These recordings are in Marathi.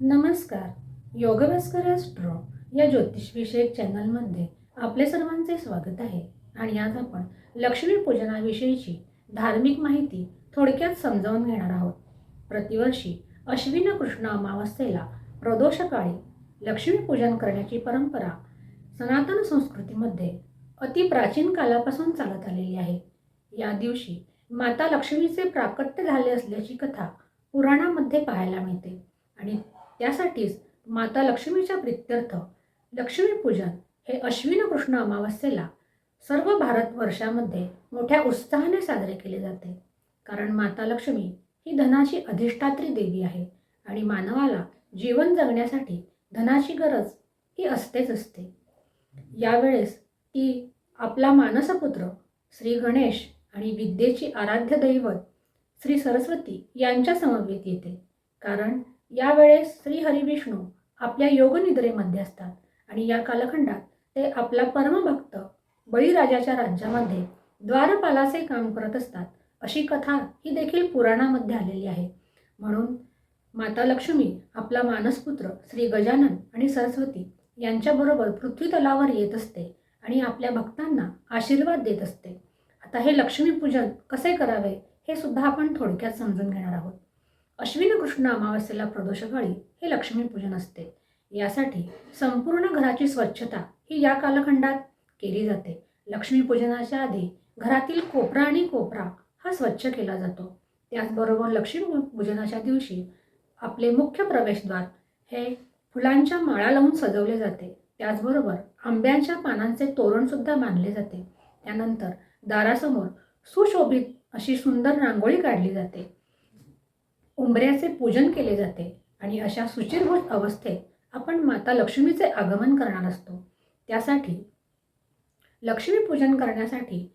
नमस्कार. योगभास्कर ॲस्ट्रो या ज्योतिषविषयक चॅनलमध्ये आपले सर्वांचे स्वागत आहे. आणि आज आपण लक्ष्मीपूजनाविषयीची धार्मिक माहिती थोडक्यात समजावून घेणार आहोत. प्रतिवर्षी अश्विन कृष्ण अमावस्येला प्रदोषकाळी लक्ष्मीपूजन करण्याची परंपरा सनातन संस्कृतीमध्ये अति प्राचीन कालापासून चालत आलेली आहे. या दिवशी माता लक्ष्मीचे प्राकट्य झाले असल्याची कथा पुराणामध्ये पाहायला मिळते. आणि त्यासाठीच माता लक्ष्मीच्या प्रित्यर्थ लक्ष्मीपूजन हे अश्विन कृष्ण अमावस्येला सर्व भारतवर्षामध्ये मोठ्या उत्साहाने साजरे केले जाते. कारण माता लक्ष्मी ही धनाची अधिष्ठात्री देवी आहे आणि मानवाला जीवन जगण्यासाठी धनाची गरज ही असतेच असते. यावेळेस ती आपला मानसपुत्र श्री गणेश आणि विद्येची आराध्य दैवत श्री सरस्वती यांच्या समवेत येते. कारण यावेळेस श्री हरिविष्णू आपल्या योगनिद्रेमध्ये असतात आणि या कालखंडात ते आपला परमभक्त बळीराजाच्या राज्यामध्ये द्वारपालाचे काम करत असतात अशी कथा ही देखील पुराणामध्ये आलेली आहे. म्हणून माता लक्ष्मी आपला मानसपुत्र श्री गजानन आणि सरस्वती यांच्याबरोबर पृथ्वी तलावर येत असते आणि आपल्या भक्तांना आशीर्वाद देत असते. आता हे लक्ष्मीपूजन कसे करावे हे सुद्धा आपण थोडक्यात समजून घेणार आहोत. अश्विन कृष्ण अमावस्येला प्रदोषकाळी हे लक्ष्मीपूजन असते. यासाठी संपूर्ण घराची स्वच्छता ही या कालखंडात केली जाते. लक्ष्मीपूजनाच्या आधी घरातील कोपरा आणि कोपरा हा स्वच्छ केला जातो. त्याचबरोबर लक्ष्मीपूजनाच्या दिवशी आपले मुख्य प्रवेशद्वार हे फुलांच्या माळा लावून सजवले जाते. त्याचबरोबर आंब्यांच्या पानांचे तोरणसुद्धा बांधले जाते. त्यानंतर दारासमोर सुशोभित अशी सुंदर रांगोळी काढली जाते. उंबऱ्याचे पूजन केले जाते आणि अशा सुचिरभूत अवस्थेत आपण माता लक्ष्मीचे आगमन करणार असतो. त्यासाठी लक्ष्मीपूजन करण्यासाठी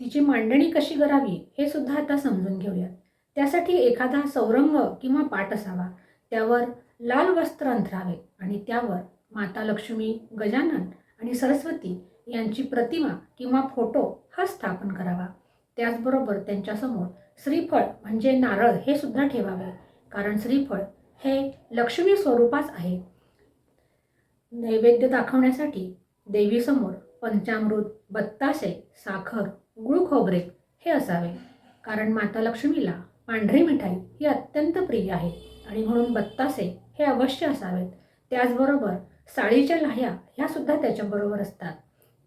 तिची मांडणी कशी करावी हे सुद्धा आता समजून घेऊयात. त्यासाठी एखादा सौरंग किंवा पाट असावा त्यावर लाल वस्त्र अंथरावे आणि त्यावर माता लक्ष्मी गजानन आणि सरस्वती यांची प्रतिमा किंवा फोटो हा स्थापन करावा. त्याचबरोबर त्यांच्यासमोर श्रीफळ म्हणजे नारळ हे सुद्धा ठेवावे. कारण श्रीफळ हे लक्ष्मी स्वरूपाच आहे. नैवेद्य दाखवण्यासाठी देवीसमोर पंचामृत बत्तासे साखर गुळ खोबरे हे असावे. कारण माता लक्ष्मीला पांढरी मिठाई ही अत्यंत प्रिय आहे आणि म्हणून बत्तासे हे अवश्य असावेत. त्याचबरोबर साळीच्या लाह्या ह्या सुद्धा त्याच्याबरोबर असतात.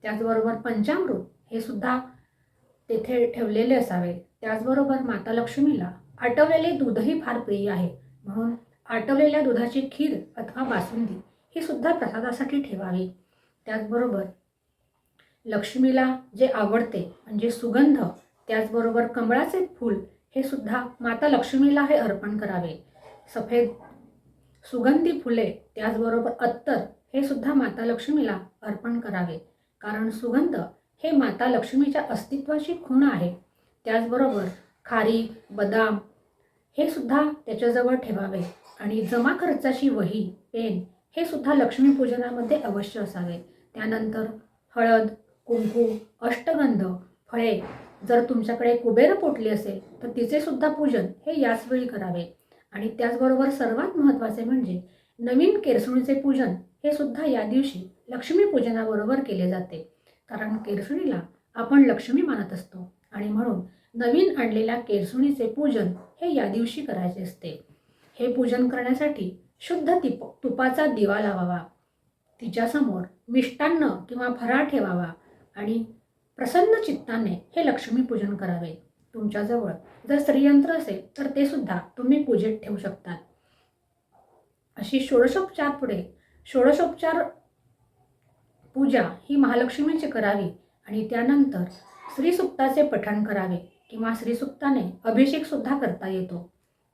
त्याचबरोबर पंचामृत हे सुद्धा तेथे ठेवलेले असावे. त्याचबरोबर माता लक्ष्मीला आटवलेले दूधही फार प्रिय आहे. म्हणून आटवलेल्या दुधाची खीर अथवा बासुंदी ही सुद्धा प्रसादासाठी ठेवावी. त्याचबरोबर लक्ष्मीला जे आवडते म्हणजे सुगंध त्याचबरोबर कमळाचे फूल हे सुद्धा माता लक्ष्मीला हे अर्पण करावे. सफेद सुगंधी फुले त्याचबरोबर अत्तर हे सुद्धा माता लक्ष्मीला अर्पण करावे. कारण सुगंध हे माता लक्ष्मीच्या अस्तित्वाची खूण आहे. त्याचबरोबर खारी बदाम हे सुद्धा त्याच्याजवळ ठेवावे. आणि जमा खर्चाची वही पेन हे सुद्धा लक्ष्मीपूजनामध्ये अवश्य असावे. त्यानंतर हळद कुंकू अष्टगंध फळे जर तुमच्याकडे कुबेर पोटली असेल तर तिचे सुद्धा पूजन हे याच वेळी करावे. आणि त्याचबरोबर सर्वात महत्त्वाचे म्हणजे नवीन केरसुणीचे पूजन हे सुद्धा या दिवशी लक्ष्मीपूजनाबरोबर केले जाते. कारण केरसुणीला आपण लक्ष्मी मानत असतो. आणि म्हणून नवीन आणलेल्या केरसुणीचे पूजन हे या दिवशी करायचे असते. हे पूजन करण्यासाठी शुद्ध तिप तुपाचा दिवा लावावा. तिच्यासमोर मिष्टान्न किंवा फराळ ठेवावा आणि प्रसन्न चित्ताने हे लक्ष्मीपूजन करावे. तुमच्याजवळ जर श्रीयंत्र असेल तर ते सुद्धा तुम्ही पूजेत ठेवू शकतात. अशी षोडशोपचार पुढे षोडशोपचार पूजा ही महालक्ष्मीची करावी आणि त्यानंतर श्रीसुक्ताचे पठण करावे किंवा श्रीसुक्ताने अभिषेकसुद्धा करता येतो.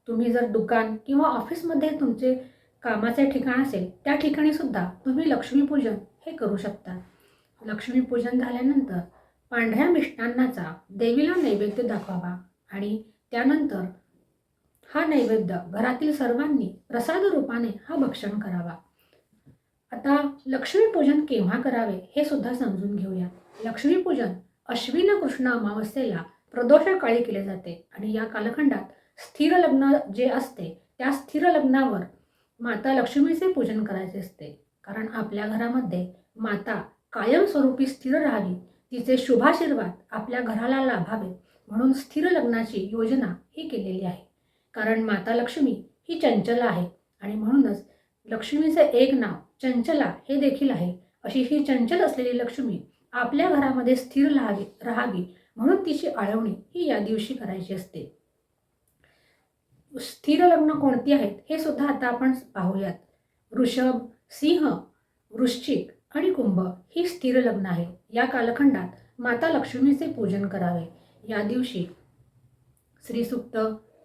तुम्ही जर दुकान किंवा ऑफिसमध्ये तुमचे कामाचे ठिकाण असेल त्या ठिकाणी सुद्धा तुम्ही लक्ष्मीपूजन हे करू शकता. लक्ष्मीपूजन झाल्यानंतर पांढऱ्या मिष्टान्नाचा देवीला नैवेद्य दाखवावा आणि त्यानंतर हा नैवेद्य घरातील सर्वांनी प्रसाद रूपाने हा भक्षण करावा. आता लक्ष्मीपूजन केव्हा करावे हे सुद्धा समजून घेऊया. लक्ष्मीपूजन अश्विन कृष्ण अमावस्येला प्रदोषकाळी केले जाते आणि या कालखंडात स्थिर लग्न जे असते त्या स्थिर लग्नावर माता लक्ष्मीचे पूजन करायचे असते. कारण आपल्या घरामध्ये माता कायमस्वरूपी स्थिर राहावी तिचे शुभाशीर्वाद आपल्या घराला लाभावे म्हणून स्थिर लग्नाची योजना ही केलेली आहे. कारण माता लक्ष्मी ही चंचल आहे आणि म्हणूनच लक्ष्मीचे एक नाव चंचला हे देखील आहे. अशी ही चंचल असलेली लक्ष्मी आपल्या घरामध्ये स्थिर राहावी राहावी म्हणून तिची आळवणी ही या दिवशी करायची असते. स्थिर लग्न कोणती आहेत हे सुद्धा आता आपण पाहूयात. वृषभ सिंह वृश्चिक आणि कुंभ ही स्थिर लग्न आहे. या कालखंडात माता लक्ष्मीचे पूजन करावे. या दिवशी श्रीसुक्त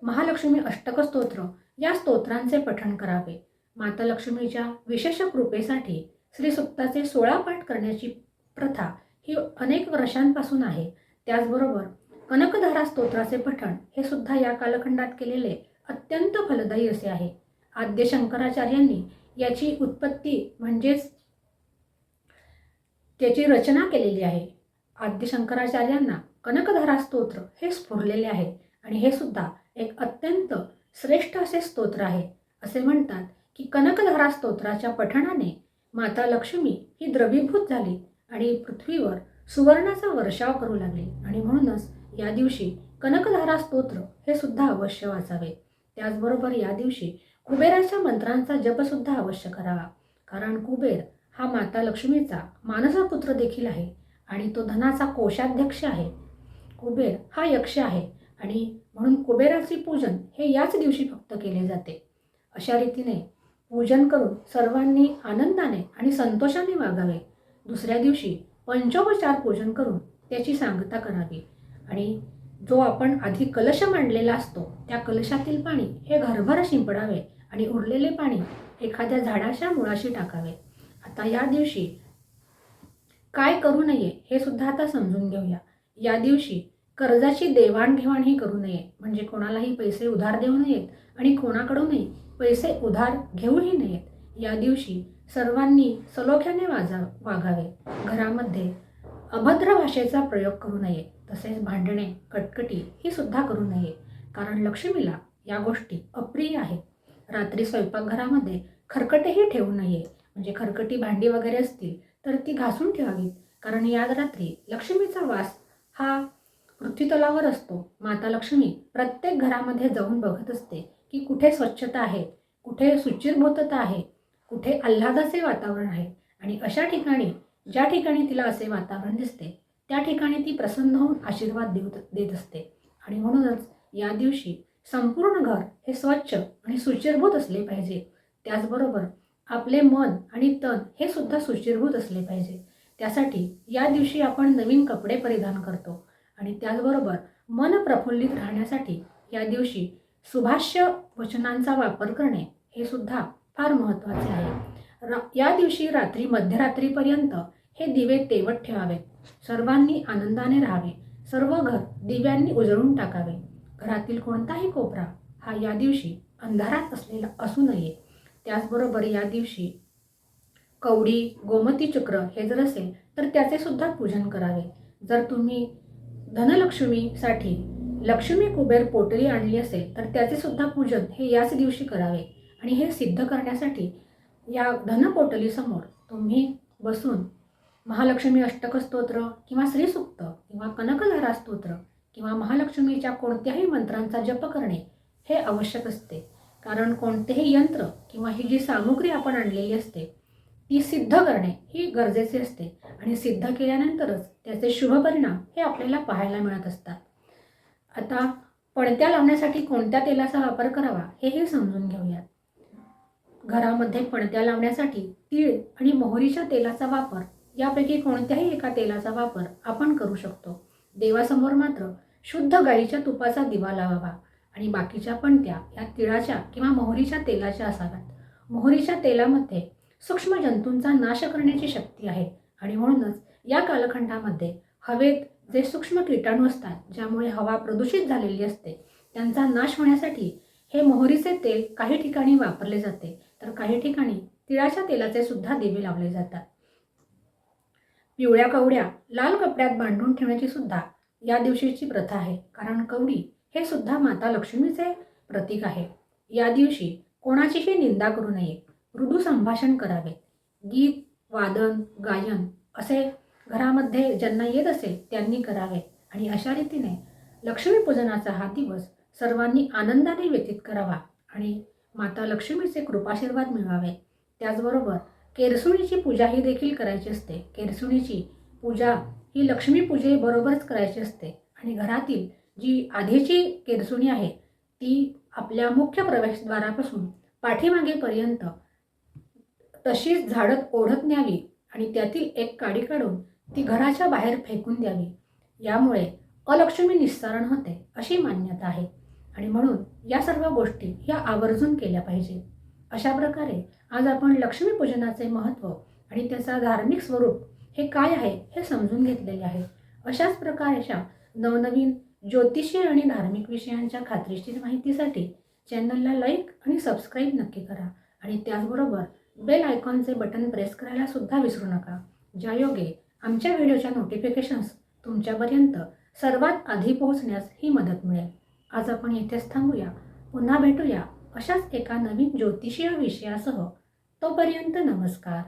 महालक्ष्मी अष्टक स्तोत्र या स्तोत्रांचे पठण करावे. माता लक्ष्मीच्या विशेष कृपेसाठी श्रीसुक्ताचे सोळा पाठ करण्याची प्रथा ही अनेक वर्षांपासून आहे. त्याचबरोबर कनकधारा स्तोत्राचे पठण हे सुद्धा या कालखंडात केलेले अत्यंत फलदायी असे आहे. आद्य शंकराचार्यांनी याची उत्पत्ती म्हणजेच त्याची रचना केलेली आहे. आद्य शंकराचार्यांना कनकधारा स्तोत्र हे स्फुरलेले आहे आणि हे सुद्धा एक अत्यंत श्रेष्ठ असे स्तोत्र आहे. असे म्हणतात की कनकधारा स्तोत्राच्या पठणाने माता लक्ष्मी ही द्रवीभूत झाली आणि पृथ्वीवर सुवर्णाचा वर्षाव करू लागली. आणि म्हणूनच या दिवशी कनकधारा स्तोत्र हे सुद्धा अवश्य वाचावे. त्याचबरोबर या दिवशी कुबेराच्या मंत्रांचा जपसुद्धा अवश्य करावा. कारण कुबेर हा माता लक्ष्मीचा मानसा पुत्र देखील आहे आणि तो धनाचा कोषाध्यक्ष आहे. कुबेर हा यक्ष आहे आणि म्हणून कुबेराचे पूजन हे याच दिवशी फक्त केले जाते. अशा रीतीने पूजन करून सर्वांनी आनंदाने आणि संतोषाने वागावे. दुसऱ्या दिवशी पंचोपचार पूजन करून त्याची सांगता करावी. आणि जो आपण आधी कलश मांडलेला असतो त्या कलशातील पाणी हे घरभर शिंपडावे आणि उरलेले पाणी एखाद्या झाडाच्या मुळाशी टाकावे. आता या दिवशी काय करू नये हे सुद्धा आता समजून घेऊया. या दिवशी कर्जाची देवाणघेवाणही करू नये. म्हणजे कोणालाही पैसे उधार देऊ नयेत आणि कोणाकडूनही पैसे उधार घेऊही नयेत. या दिवशी सर्वांनी सलोख्याने वाजा वागावे. घरामध्ये अभद्र भाषेचा प्रयोग करू नये तसेच भांडणे कटकटी ही सुद्धा करू नये. कारण लक्ष्मीला या गोष्टी अप्रिय आहेत. रात्री स्वयंपाकघरामध्ये खरकटेही ठेवू नये. म्हणजे खरकटी भांडी वगैरे असतील तर ती घासून ठेवावीत. कारण या रात्री लक्ष्मीचा वास हा पृथ्वीतलावर असतो. माता लक्ष्मी प्रत्येक घरामध्ये जाऊन बघत असते. की कुठे स्वच्छता आहे कुठे सुचिरभूतता आहे कुठे आल्हादाचे वातावरण आहे आणि अशा ठिकाणी ज्या ठिकाणी तिला असे वातावरण दिसते त्या ठिकाणी ती प्रसन्न होऊन आशीर्वाद देऊ देत असते. आणि म्हणूनच या दिवशी संपूर्ण घर हे स्वच्छ आणि सुचिरभूत असले पाहिजे. त्याचबरोबर आपले मन आणि तन हे सुद्धा सुचिरभूत असले पाहिजे. त्यासाठी या दिवशी आपण नवीन कपडे परिधान करतो. आणि त्याचबरोबर मन प्रफुल्लित राहण्यासाठी या दिवशी सुभाष्य वचनांचा वापर करणे हे सुद्धा फार महत्त्वाचे आहे. र या दिवशी रात्री मध्यरात्रीपर्यंत हे दिवे तेवत ठेवावेत सर्वांनी आनंदाने राहावे. सर्व घर दिव्यांनी उजळून टाकावे. घरातील कोणताही कोपरा हा या दिवशी अंधारात असलेला असू नये. त्याचबरोबर या दिवशी कवडी गोमती चक्र हे जर असेल तर त्याचे सुद्धा पूजन करावे. जर तुम्ही धनलक्ष्मीसाठी लक्ष्मी कुबेर पोटली आणली असेल तर त्याचे सुद्धा पूजन हे याच दिवशी करावे. आणि हे सिद्ध करण्यासाठी या धनपोटलीसमोर तुम्ही बसून महालक्ष्मी अष्टक स्तोत्र किंवा श्रीसुक्त किंवा कनकधारा स्तोत्र किंवा महालक्ष्मीच्या कोणत्याही मंत्रांचा जप करणे हे आवश्यक असते. कारण कोणतेही यंत्र किंवा ही जी सामुग्री आपण आणलेली असते ती सिद्ध करणे ही गरजेचे असते. आणि सिद्ध केल्यानंतरच त्याचे शुभ परिणाम हे आपल्याला पाहायला मिळत असतात. आता पणत्या लावण्यासाठी कोणत्या तेलाचा वापर करावा हेही समजून घेऊयात. घरामध्ये पणत्या लावण्यासाठी तीळ आणि मोहरीच्या तेलाचा वापर यापैकी कोणत्याही एका तेलाचा वापर आपण करू शकतो. देवासमोर मात्र शुद्ध गाईच्या तुपाचा दिवा लावावा आणि बाकीच्या पणत्या या तिळाच्या किंवा मोहरीच्या तेलाच्या असाव्यात. मोहरीच्या तेलामध्ये सूक्ष्म जंतूंचा नाश करण्याची शक्ती आहे आणि म्हणूनच या कालखंडामध्ये हवेत जे सूक्ष्म कीटाणू असतात ज्यामुळे हवा प्रदूषित झालेली असते त्यांचा नाश होण्यासाठी हे मोहरीचे तेल काही ठिकाणी वापरले जाते. तर काही ठिकाणी तिळाच्या तेलाचे सुद्धा दिवे लावले जातात. पिवळ्या कवड्या लाल कपड्यात बांधून ठेवण्याची सुद्धा या दिवशीची प्रथा आहे. कारण कवडी हे सुद्धा माता लक्ष्मीचे प्रतीक आहे. या दिवशी कोणाचीही निंदा करू नये. मृदू संभाषण करावे. गीत वादन गायन असे घरामध्ये ज्यांना येत असेल त्यांनी करावे. आणि अशा रीतीने लक्ष्मीपूजनाचा हा दिवस सर्वांनी आनंदाने व्यतीत करावा आणि माता लक्ष्मीचे कृपाशीर्वाद मिळावे त्याचबरोबर केरसुणीची पूजा ही देखील करायची असते. केरसुणीची पूजा ही लक्ष्मीपूजेबरोबरच करायची असते. आणि घरातील जी आधीची केरसुणी आहे ती आपल्या मुख्य प्रवेशद्वारापासून पाठीमागेपर्यंत तशीच झाडत ओढत न्यावी आणि त्यातील एक काडी काढून ती घराच्या बाहेर फेकून द्यावी. यामुळे अलक्ष्मी निस्सारण होते अशी मान्यता आहे. आणि म्हणून या सर्व गोष्टी ह्या आवर्जून केल्या पाहिजे. अशा प्रकारे आज आपण लक्ष्मीपूजनाचे महत्त्व आणि त्याचा धार्मिक स्वरूप हे काय आहे हे समजून घेतलेले आहे. अशाच प्रकारच्या नवनवीन ज्योतिषी आणि धार्मिक विषयांच्या खात्रीशीर माहितीसाठी चॅनलला लाईक आणि सबस्क्राईब नक्की करा. आणि त्याचबरोबर बेल आयकॉनचे बटन प्रेस करायला सुद्धा विसरू नका. ज्यायोगे आमच्या व्हिडिओच्या नोटिफिकेशन्स तुमच्यापर्यंत सर्वात आधी पोहोचण्यास ही मदत मिळेल. आज आपण इथेच थांबूया. पुन्हा भेटूया अशाच एका नवीन ज्योतिषीय विषयासह. तोपर्यंत नमस्कार.